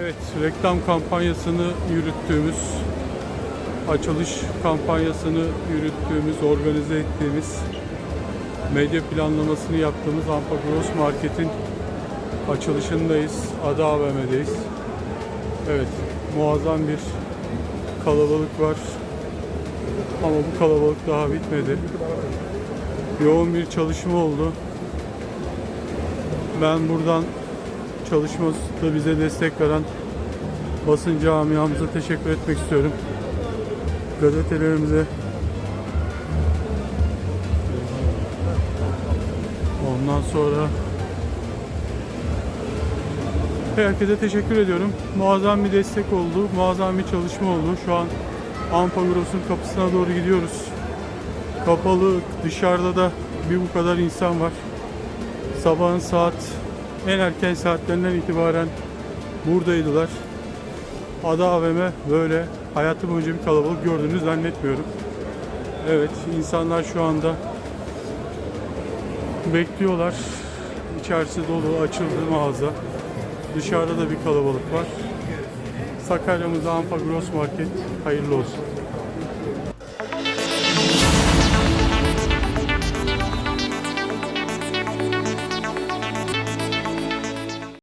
Evet, reklam kampanyasını yürüttüğümüz, açılış kampanyasını yürüttüğümüz, organize ettiğimiz, medya planlamasını yaptığımız Ampa Gross Market'in açılışındayız. Ada AVM'deyiz. Evet, muazzam bir kalabalık var. Ama bu kalabalık daha bitmedi. Yoğun bir çalışma oldu. Ben buradan çalışmasında bize destek veren basın camiamıza teşekkür etmek istiyorum. Gazetelerimize ondan sonra herkese teşekkür ediyorum. Muazzam bir destek oldu. Muazzam bir çalışma oldu. Şu an Ampagoros'un kapısına doğru gidiyoruz. Kapalı dışarıda da bir bu kadar insan var. Sabahın saat en erken saatlerinden itibaren buradaydılar. Ada AVM böyle hayatı boyunca bir kalabalık gördüğünü zannetmiyorum. Evet insanlar şu anda bekliyorlar. İçerisi dolu açıldı mağaza. Dışarıda da bir kalabalık var. Sakarya'mızda Ampa Gross Market hayırlı olsun.